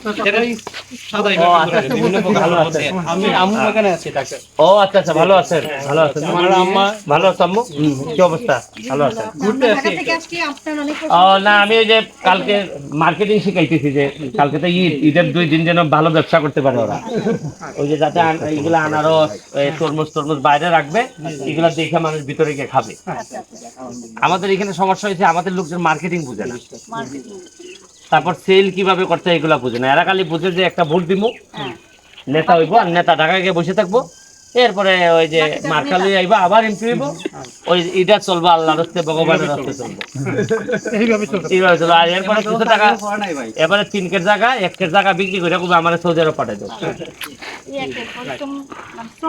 ও আচ্ছা আচ্ছা, ভালো আমি আম্মু এখানে আছি ডাক্তার ও আচ্ছা আচ্ছা ভালো আছেন ভালো আছেন। আমার আম্মা ভালো আছে আম্মু? কি অবস্থা? ভালো আছে ঘুরতে আমরা আসি ঢাকা থেকে আসছি আপনার অনেক ও না আমি ওই যে কালকে মার্কেটিং শিখাইতেছি যে কালকে তো ঈদ ঈদের দুই দিন যেন ভালো ব্যবসা করতে পারে ওরা। ওই যে যাতে এইগুলো আনারস তরমুজ তরমুজ বাইরে রাখবে এগুলো দেখে মানুষ ভিতরে গিয়ে খাবে। আমাদের এখানে সমস্যা হয়েছে আমাদের লোকজন মার্কেটিং বুঝে না। তারপর সেল কীভাবে করতে হয় এগুলা বুঝে না। এরা খালি বুঝে যে একটা ভোট দিব নেতা হইব আর নেতা ঢাকায় গিয়ে বসে থাকব। এরপরে ওই যে মার্কালি আইবা আবার এমপি হইব। ওই এটা চলবো আল্লাহর হস্তে ভগবানের হস্তে চলবো। এইভাবে চলবো। আর এরপরে কিছু টাকা এবারে তিন কের জায়গা এক কের জায়গা বিক্রি করে খুব আমার সৌদি আরব পাঠাই দেবো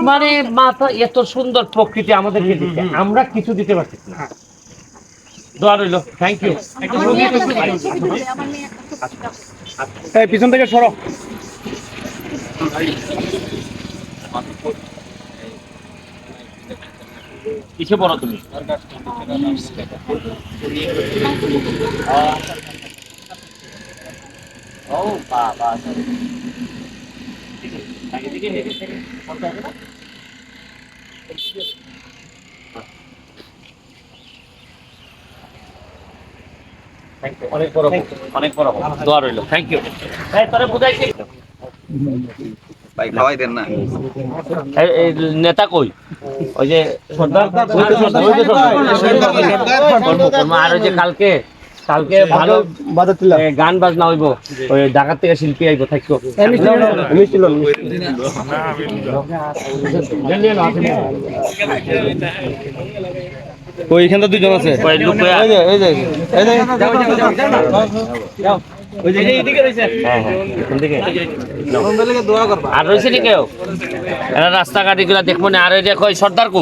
মানে মাথা এত সুন্দর প্রকৃতি আমাদেরকে দিচ্ছে আমরা কিছু দিতে পারছি না। দোয়া রইল। থ্যাংক ইউ আমার মেয়ে একটা ছবি তুলে, আমার মেয়ে একটা ছবি তুলে। এই পিছন থেকে সরো। কিসে বড় তুমি। ও বাবা। অনেক বড় অনেক বড় দোয়া রইল থ্যাংক ইউ এই তোরে বুঝাইছি ভাই খাওয়াই দেন না এই- এই নেতা কই ওই যে। আর ওই কালকে কালকে ভালো গান বাজনা হইব ওই ঢাকা থেকে শিল্পী আইব থাকো ওইখানে দুজন আছে ওই দিকে? দোয়া করবা আর রয়েছে নি কেউ রাস্তাঘাট এগুলা দেখব না আর দেখো সর্দার। বানাইছো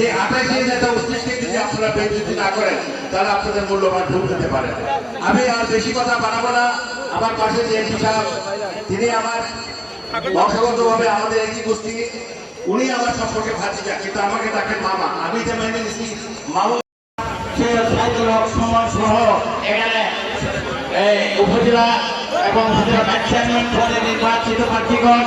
সেই আঠাশে নেতা উদ্দেশ্যে যদি আপনারা বেঞ্চিত না করেন, তাহলে আপনাদের মূল্যবান ভুল দিতে পারে। আমি আর বেশি কথা বাড়াবো না। আমার পাশে যে এমপি সাহেব, তিনি আমার বংশগতভাবে আমাদের একই গোষ্ঠী। উনি আমার সম্পর্কে ভাতিজা, কিন্তু আমাকে ডাকেন মামা। আমি যে মেনে নিছি মামা। উপজেলা এবং নির্বাচিত প্রার্থীগণ।